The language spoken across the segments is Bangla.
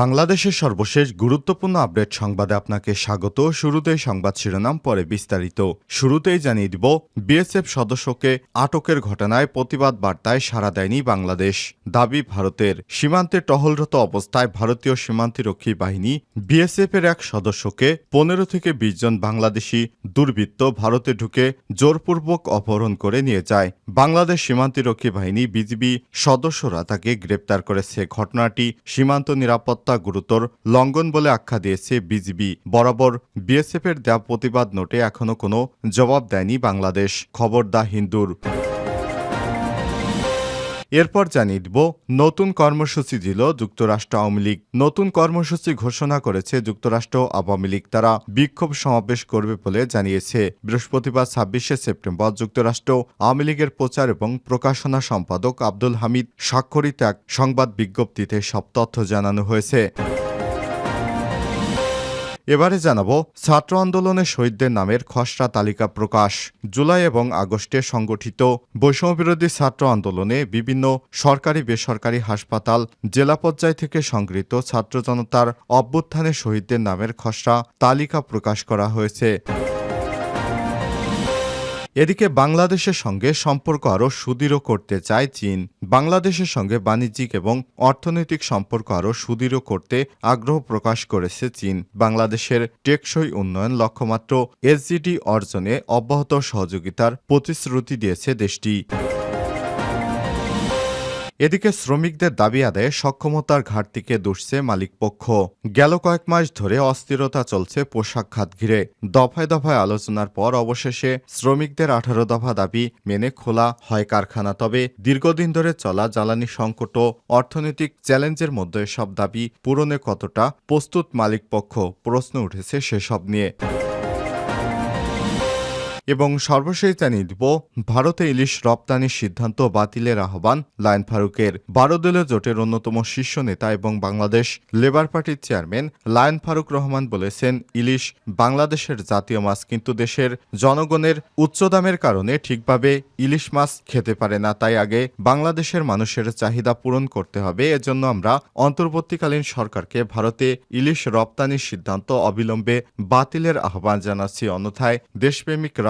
বাংলাদেশের সর্বশেষ গুরুত্বপূর্ণ আপডেট সংবাদে আপনাকে স্বাগত। শুরুতেই সংবাদ শিরোনাম, পরে বিস্তারিত। শুরুতেই জানিয়ে দিব, বিএসএফ সদস্যকে আটকের ঘটনায় প্রতিবাদ বার্তায় সাড়া দেয়নি বাংলাদেশ। দাবি, ভারতের সীমান্তে টহলরত অবস্থায় ভারতীয় সীমান্তিরক্ষী বাহিনী বিএসএফ এর এক সদস্যকে পনেরো থেকে বিশ জন বাংলাদেশি দুর্বৃত্ত ভারতে ঢুকে জোরপূর্বক অপহরণ করে নিয়ে যায়। বাংলাদেশ সীমান্তিরক্ষী বাহিনী বিজিবি সদস্যরা তাকে গ্রেপ্তার করেছে। ঘটনাটি সীমান্ত নিরাপত্তা গুরুতর লঙ্ঘন বলে আখ্যা দিয়েছে বিজিবি। বরাবর বিএসএফ এর দেওয়া প্রতিবাদ নোটে এখনও কোনো জবাব দেয়নি বাংলাদেশ। খবর দা হিন্দুর। এরপর জানিয়ে দিব, নতুন কর্মসূচি দিল যুক্তরাষ্ট্র আওয়ামী লীগ। নতুন কর্মসূচি ঘোষণা করেছে যুক্তরাষ্ট্র আওয়ামী লীগ। তারা বিক্ষোভ সমাবেশ করবে বলে জানিয়েছে। বৃহস্পতিবার ছাব্বিশে সেপ্টেম্বর যুক্তরাষ্ট্র আওয়ামী লীগের প্রচার এবং প্রকাশনা সম্পাদক আব্দুল হামিদ স্বাক্ষরিত এক সংবাদ বিজ্ঞপ্তিতে সব তথ্য জানানো হয়েছে। এবারে জানাব, ছাত্র আন্দোলনে শহীদদের নামের খসড়া তালিকা প্রকাশ। জুলাই এবং আগস্টে সংগঠিত বৈষম্যবিরোধী ছাত্র আন্দোলনে বিভিন্ন সরকারি, বেসরকারি হাসপাতাল, জেলা পর্যায় থেকে সংগৃহীত ছাত্র জনতার অভ্যুত্থানে শহীদদের নামের খসড়া তালিকা প্রকাশ করা হয়েছে। এদিকে বাংলাদেশের সঙ্গে সম্পর্ক আরও সুদৃঢ় করতে চায় চীন। বাংলাদেশের সঙ্গে বাণিজ্যিক এবং অর্থনৈতিক সম্পর্ক আরও সুদৃঢ় করতে আগ্রহ প্রকাশ করেছে চীন। বাংলাদেশের টেকসই উন্নয়ন লক্ষ্যমাত্র এসজিডি অর্জনে অব্যাহত সহযোগিতার প্রতিশ্রুতি দিয়েছে দেশটি। এদিকে শ্রমিকদের দাবি আদায়ে সক্ষমতার ঘাটতিকে দুষছে মালিকপক্ষ। গেল কয়েক মাস ধরে অস্থিরতা চলছে পোশাক খাত ঘিরে। দফায় দফায় আলোচনার পর অবশেষে শ্রমিকদের আঠারো দফা দাবি মেনে খোলা হয় কারখানা। তবে দীর্ঘদিন ধরে চলা জ্বালানি সংকট ও অর্থনৈতিক চ্যালেঞ্জের মধ্যে সব দাবি পূরণে কতটা প্রস্তুত মালিকপক্ষ? প্রশ্ন উঠেছে সেসব নিয়ে। এবং সর্বশেষ জানিয়ে দিব, ভারতে ইলিশ রপ্তানির সিদ্ধান্ত বাতিলের আহ্বান লায়ন ফারুকের। বারো দলীয় জোটের অন্যতম শীর্ষ নেতা এবং বাংলাদেশ লেবার পার্টির চেয়ারম্যান লায়ন ফারুক রহমান বলেছেন, ইলিশ বাংলাদেশের জাতীয় মাছ কিন্তু দেশের জনগণের উচ্চ দামের কারণে ঠিকভাবে ইলিশ মাছ খেতে পারে না। তাই আগে বাংলাদেশের মানুষের চাহিদা পূরণ করতে হবে। এজন্য আমরা অন্তর্বর্তীকালীন সরকারকে ভারতে ইলিশ রপ্তানির সিদ্ধান্ত অবিলম্বে বাতিলের আহ্বান জানাচ্ছি। অন্যথায় দেশপ্রেমিক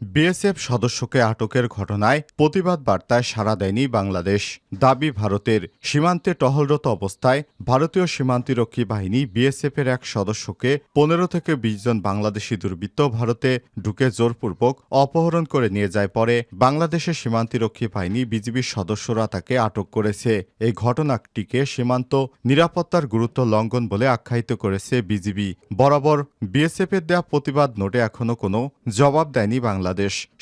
বিএসএফ সদস্যকে আটকের ঘটনায় প্রতিবাদ বার্তায় সাড়া দেয়নি বাংলাদেশ। দাবি, ভারতের সীমান্তে টহলরত অবস্থায় ভারতীয় সীমান্তিরক্ষী বাহিনী বিএসএফের এক সদস্যকে পনেরো থেকে বিশ জন বাংলাদেশি দুর্বৃত্ত ভারতে ঢুকে জোরপূর্বক অপহরণ করে নিয়ে যায় পরে বাংলাদেশের সীমান্তিরক্ষী বাহিনী বিজিবির সদস্যরা তাকে আটক করেছে। এই ঘটনাটিকে সীমান্ত নিরাপত্তার গুরুত্ব লঙ্ঘন বলে আখ্যায়িত করেছে বিজিবি। বরাবর বিএসএফের দেয়া প্রতিবাদ নোটে এখনও কোনো জবাব দেয়নি বাংলাদেশ।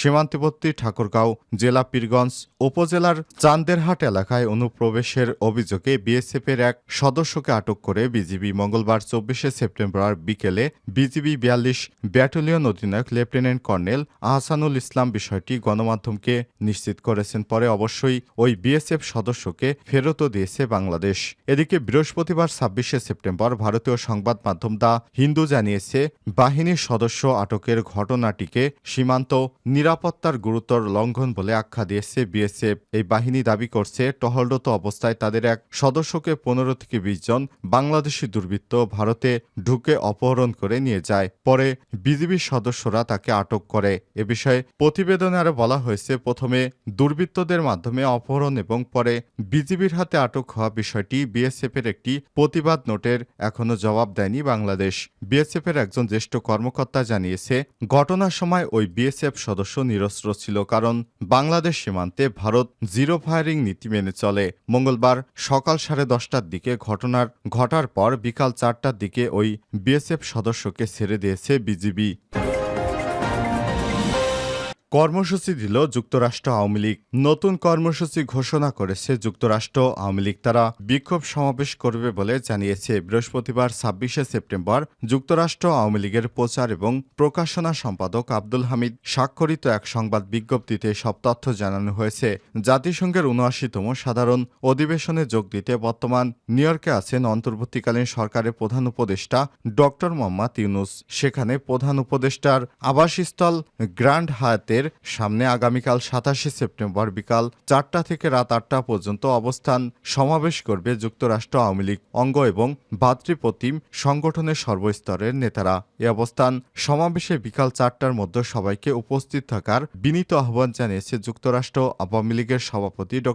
সীমান্তবর্তী ঠাকুরগাঁও জেলা পীরগঞ্জ উপজেলার চান্দেরহাট এলাকায় অনুপ্রবেশের অভিযোগে বিএসএফের এক সদস্যকে আটক করে বিজিবি মঙ্গলবার চব্বিশে সেপ্টেম্বর বিকেলে বিজিবি বিয়াল্লিশ ব্যাটালিয়ন অধিনায়ক লেফটেন্যান্ট কর্নেল আহসানুল ইসলাম বিষয়টি গণমাধ্যমকে নিশ্চিত করেছেন। পরে অবশ্যই ওই বিএসএফ সদস্যকে ফেরতও দিয়েছে বাংলাদেশ। এদিকে বৃহস্পতিবার ছাব্বিশে সেপ্টেম্বর ভারতীয় সংবাদ মাধ্যম দা হিন্দু জানিয়েছে, বাহিনীর সদস্য আটকের ঘটনাটিকে সীমান্ত নিরাপত্তার গুরুতর লঙ্ঘন বলে আখ্যা দিয়েছে বিএসএফ। এই বাহিনী দাবি করছে, টহলরত অবস্থায় তাদের এক সদস্যকে পনেরো থেকে বিশ জন বাংলাদেশি দুর্বৃত্ত ভারতে ঢুকে অপহরণ করে নিয়ে যায়। পরে বিজিবির সদস্যরা তাকে আটক করে। এ বিষয়ে প্রতিবেদনে আরও বলা হয়েছে, প্রথমে দুর্বৃত্তদের মাধ্যমে অপহরণ এবং পরে বিজিবির হাতে আটক হওয়া বিষয়টি বিএসএফ এর একটি প্রতিবাদ নোটের এখনও জবাব দেয়নি বাংলাদেশ। বিএসএফ এর একজন জ্যেষ্ঠ কর্মকর্তা জানিয়েছে, ঘটনার সময় ওই বিএসএফ সদস্য নিরস্ত্র ছিল কারণ বাংলাদেশ সীমান্তে ভারত জিরো ফায়ারিং নীতি মেনে চলে। মঙ্গলবার সকাল সাড়ে দশটার দিকে ঘটনার ঘটার পর বিকাল চারটার দিকে ওই বিএসএফ সদস্যকে ছেড়ে দিয়েছে বিজিবি। কর্মসূচি দিল যুক্তরাষ্ট্র আওয়ামী লীগ। নতুন কর্মসূচি ঘোষণা করেছে যুক্তরাষ্ট্র আওয়ামী লীগ। তারা বিক্ষোভ সমাবেশ করবে বলে জানিয়েছে বৃহস্পতিবার ছাব্বিশে সেপ্টেম্বর যুক্তরাষ্ট্র আওয়ামী লীগের প্রচার এবং প্রকাশনা সম্পাদক আব্দুল হামিদ। স্বাক্ষরিত এক সংবাদ বিজ্ঞপ্তিতে সব তথ্য জানানো হয়েছে। জাতিসংঘের উনআশিতম সাধারণ অধিবেশনে যোগ দিতে বর্তমান নিউ ইয়র্কে আছেন অন্তর্বর্তীকালীন সরকারের প্রধান উপদেষ্টা ডক্টর মোহাম্মদ ইউনুস। সেখানে প্রধান উপদেষ্টার আবাসস্থল গ্র্যান্ড হায়াতের সামনে আগামীকাল সাতাশে সেপ্টেম্বর বিকাল চারটা থেকে রাত আটটা পর্যন্ত অবস্থান সমাবেশ করবে যুক্তরাষ্ট্র আওয়ামী লীগ অঙ্গ এবং ভাতৃপ্রতিম সংগঠনের সর্বস্তরের নেতারা। এ অবস্থান সমাবেশে বিকাল চারটার মধ্যে সবাইকে উপস্থিত থাকার বিনীত আহ্বান জানিয়েছে যুক্তরাষ্ট্র আওয়ামী লীগের সভাপতি ড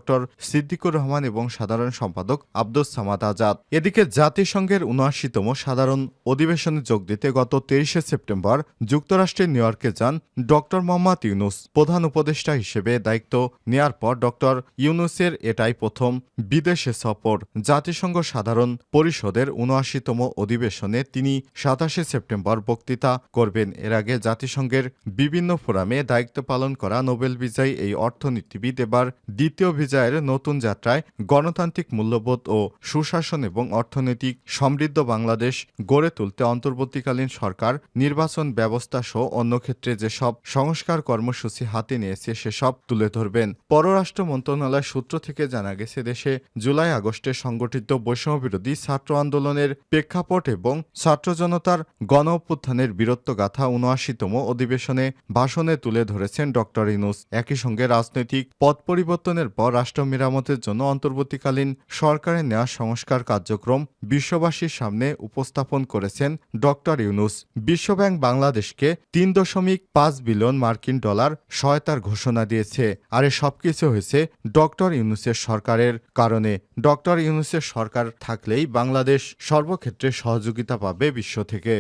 সিদ্দিকুর রহমান এবং সাধারণ সম্পাদক আব্দুস সামাদ আজাদ। এদিকে জাতিসংঘের উনআশিতম সাধারণ অধিবেশনে যোগ দিতে গত তেইশে সেপ্টেম্বর যুক্তরাষ্ট্রের নিউ ইয়র্কে যান ডক্টর মোহাম্মদ ইউনুস প্রধান উপদেষ্টা হিসেবে দায়িত্ব নেয়ার পর ডক্টর ইউনুসের এটাই প্রথম বিদেশে সফর। জাতিসংঘ সাধারণ পরিষদের উনআশিতম অধিবেশনে তিনি সাতাশে সেপ্টেম্বর বক্তৃতা করবেন। এর আগে জাতিসংঘের বিভিন্ন ফোরামে দায়িত্ব পালন করা নোবেল বিজয়ী এই অর্থনীতিবিদ এবার দ্বিতীয় বিজয়ের নতুন যাত্রায় গণতান্ত্রিক মূল্যবোধ ও সুশাসন এবং অর্থনৈতিক সমৃদ্ধ বাংলাদেশ গড়ে তুলতে অন্তর্বর্তীকালীন সরকার নির্বাচন ব্যবস্থা সহ অন্য ক্ষেত্রে যেসব সংস্কার কর্মসূচি হাতে নিয়েছে সেসব তুলে ধরবেন। পররাষ্ট্র মন্ত্রণালয় সূত্র থেকে জানা গেছে, দেশে জুলাই আগস্টে সংগঠিত বৈষম্যবিরোধী ছাত্র আন্দোলনের প্রেক্ষাপট এবং ছাত্র জনতার গণ অভ্যুত্থানের বীরত্বগাথা উনআশিতম অধিবেশনে ভাষণে তুলে ধরেছেন ডক্টর ইনুস একই সঙ্গে রাজনৈতিক পথ পরিবর্তনের পর রাষ্ট্র মেরামতের জন্য অন্তর্বর্তীকালীন সরকারের নেওয়া সংস্কার কার্যক্রম বিশ্ববাসীর সামনে উপস্থাপন করেছেন ডক্টর ইউনুস। বিশ্বব্যাংক বাংলাদেশকে তিন দশমিক পাঁচ বিলিয়ন মার্কিন ডলার সহায়তার ঘোষণা দিয়েছে। আর এ সবকিছু হয়েছে ডক্টর ইউনুসের সরকারের কারণে। ডক্টর ইউনুসের সরকার থাকলেই বাংলাদেশ সর্বক্ষেত্রে সহযোগিতা পাবে বিশ্ব থেকে।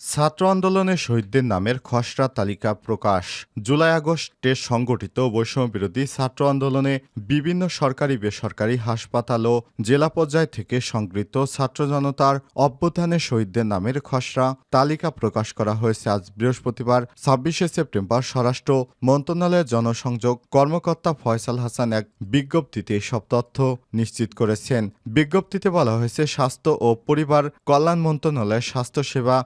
ছাত্র আন্দোলনে শহীদদের নামের খসড়া তালিকা প্রকাশ। জুলাই আগস্টে সংগঠিত বৈষম্যবিরোধী ছাত্র আন্দোলনে বিভিন্ন সরকারি বেসরকারি হাসপাতাল ও জেলা পর্যায় থেকে সংগৃহীত ছাত্র জনতার অভ্যুত্থানে শহীদদের নামের খসড়া তালিকা প্রকাশ করা হয়েছে আজ বৃহস্পতিবার, ছাব্বিশে সেপ্টেম্বর। স্বরাষ্ট্র মন্ত্রণালয়ের জনসংযোগ কর্মকর্তা ফয়সাল হাসান এক বিজ্ঞপ্তিতে এসব তথ্য নিশ্চিত করেছেন। বিজ্ঞপ্তিতে বলা হয়েছে, স্বাস্থ্য ও পরিবার কল্যাণ মন্ত্রণালয়ের স্বাস্থ্যসেবা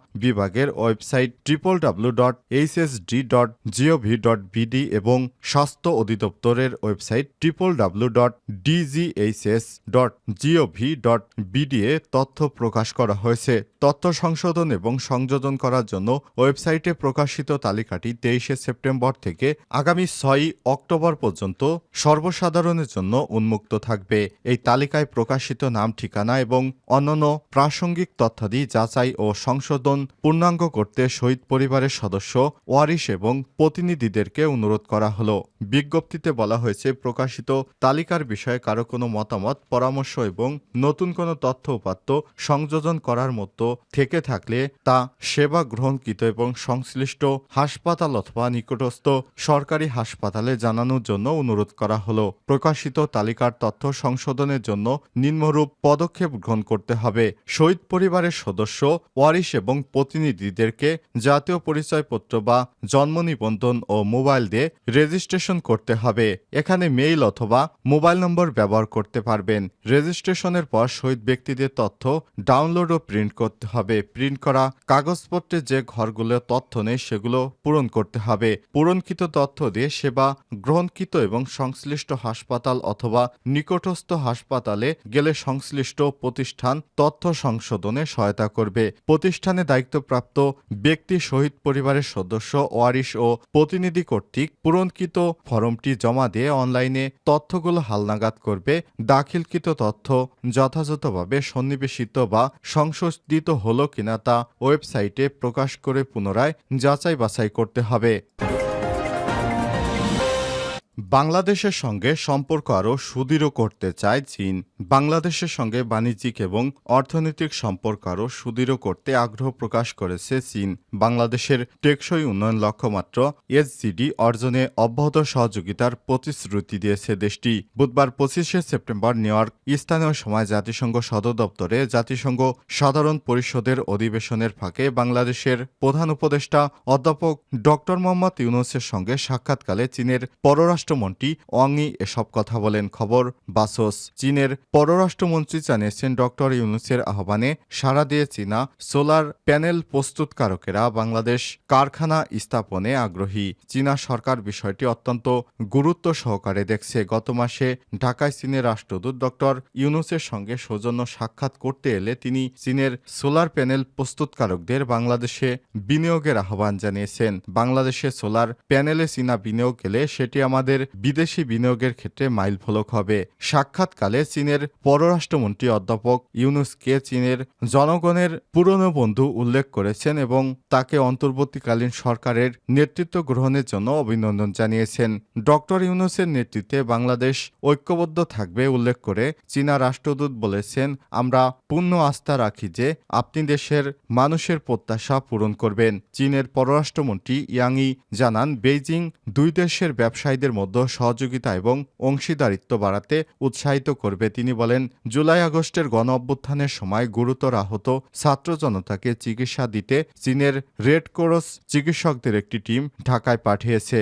বিভাগের website triple W dot HSD dot GOV dot BD এবং স্বাস্থ্য অধিদপ্তরের website triple W dot DGHS dot GOV dot BDA তথ্য প্রকাশ করা হয়েছে। তথ্য সংশোধন এবং সংযোজন করার জন্য ওয়েবসাইটে প্রকাশিত তালিকাটি তেইশে সেপ্টেম্বর থেকে আগামী ছয়ই অক্টোবর পর্যন্ত সর্বসাধারণের জন্য উন্মুক্ত থাকবে। এই তালিকায় প্রকাশিত নাম, ঠিকানা এবং অন্যান্য প্রাসঙ্গিক তথ্যাদি যাচাই ও সংশোধন পূর্ণাঙ্গ করতে শহীদ পরিবারের সদস্য, ওয়ারিশ এবং প্রতিনিধিদেরকে অনুরোধ করা হলো। বিজ্ঞপ্তিতে বলা হয়েছে, প্রকাশিত তালিকার বিষয়ে কারও কোনো মতামত, পরামর্শ এবং নতুন কোনো তথ্য উপাত্ত সংযোজন করার মতো থেকে থাকলে তা সেবা গ্রহণকৃত এবং সংশ্লিষ্ট হাসপাতাল অথবা নিকটস্থ সরকারি হাসপাতালে জানানোর জন্য অনুরোধ করা হলো। প্রকাশিত তালিকার তথ্য সংশোধনের জন্য নিম্নরূপ পদক্ষেপ গ্রহণ করতে হবে। শহীদ পরিবারের সদস্য, ওয়ারিশ এবং প্রতিনিধিদেরকে জাতীয় পরিচয়পত্র বা জন্ম নিবন্ধন ও মোবাইল দিয়ে রেজিস্ট্রেশন করতে হবে। এখানে মেইল অথবা মোবাইল নম্বর ব্যবহার করতে পারবেন। রেজিস্ট্রেশনের পর শহীদ ব্যক্তিদের তথ্য ডাউনলোড ও প্রিন্ট করতে হবে। প্রিন্ট করা কাগজপত্রে যে ঘরগুলো তথ্য নেই সেগুলো পূরণ করতে হবে। পূরণকৃত তথ্য দিয়ে সেবা গ্রহণকৃত এবং সংশ্লিষ্ট হাসপাতাল অথবা নিকটস্থ হাসপাতালে গেলে সংশ্লিষ্ট প্রতিষ্ঠান তথ্য সংশোধনে সহায়তা করবে। প্রতিষ্ঠানে দায়িত্বপ্রাপ্ত ব্যক্তি শহীদ পরিবারের সদস্য, ওয়ারিশ ও প্রতিনিধি কর্তৃক পূরণকৃত ফরমটি জমা দিয়ে অনলাইনে তথ্যগুলো হালনাগাদ করবে। দাখিলকৃত তথ্য যথাযথভাবে সন্নিবেশিত বা সংশোধিত হল কিনা তা ওয়েবসাইটে প্রকাশ করে পুনরায় যাচাই বাছাই করতে হবে। বাংলাদেশের সঙ্গে সম্পর্ক আরও সুদৃঢ় করতে চায় চীন। বাংলাদেশের সঙ্গে বাণিজ্যিক এবং অর্থনৈতিক সম্পর্ক আরও সুদৃঢ় করতে আগ্রহ প্রকাশ করেছে চীন। বাংলাদেশের টেকসই উন্নয়ন লক্ষ্যমাত্র এসজিডি অর্জনে অব্যাহত সহযোগিতার প্রতিশ্রুতি দিয়েছে দেশটি। বুধবার পঁচিশে সেপ্টেম্বর নিউ ইয়র্ক স্থানীয় সময় জাতিসংঘ সদর দপ্তরে জাতিসংঘ সাধারণ পরিষদের অধিবেশনের ফাঁকে বাংলাদেশের প্রধান উপদেষ্টা অধ্যাপক ডক্টর মোহাম্মদ ইউনুসের সঙ্গে সাক্ষাৎকালে চীনের পররাষ্ট্রমন্ত্রী ওয়াংই এসব কথা বলেন। খবর, বাসস, চীনের পররাষ্ট্রমন্ত্রী জানিয়েছেন ডক্টর ইউনুসের আহ্বানে সাড়া দিয়ে চীনা সোলার প্যানেল প্রস্তুতকারকেরা বাংলাদেশ কারখানা স্থাপনে আগ্রহী। চীনা সরকার বিষয়টি অত্যন্ত গুরুত্ব সহকারে দেখছে। গত মাসে ঢাকায় চীনের রাষ্ট্রদূত ডক্টর ইউনুসের সঙ্গে সৌজন্য সাক্ষাৎ করতে এলে তিনি চীনের সোলার প্যানেল প্রস্তুতকারকদের বাংলাদেশে বিনিয়োগের আহ্বান জানিয়েছেন। বাংলাদেশে সোলার প্যানেলে চীনা বিনিয়োগ এলে সেটি আমাদের বিদেশি বিনিয়োগের ক্ষেত্রে মাইলফলক হবে। সাক্ষাৎকালে চীনের পররাষ্ট্রমন্ত্রী অধ্যাপক ইউনুসকে চীনের জনগণের পুরনো বন্ধু উল্লেখ করেছেন এবং তাকে অন্তর্বর্তীকালীন সরকারের নেতৃত্ব গ্রহণের জন্য অভিনন্দন জানিয়েছেন। ডক্টর ইউনুসের নেতৃত্বে বাংলাদেশ ঐক্যবদ্ধ থাকবে উল্লেখ করে চীনা রাষ্ট্রদূত বলেছেন, আমরা পূর্ণ আস্থা রাখি যে আপনি দেশের মানুষের প্রত্যাশা পূরণ করবেন। চীনের পররাষ্ট্রমন্ত্রী ইয়াংই জানান, বেইজিং দুই দেশের ব্যবসায়ীদের মধ্যে সহযোগিতা এবং অংশীদারিত্ব বাড়াতে উৎসাহিত করবে। তিনি বলেন, জুলাই আগস্টের গণ অভ্যুত্থানের সময় গুরুতর আহত ছাত্র জনতাকে চিকিৎসা দিতে চীনের রেড ক্রস চিকিৎসকদের একটি টিম ঢাকায় পাঠিয়েছে।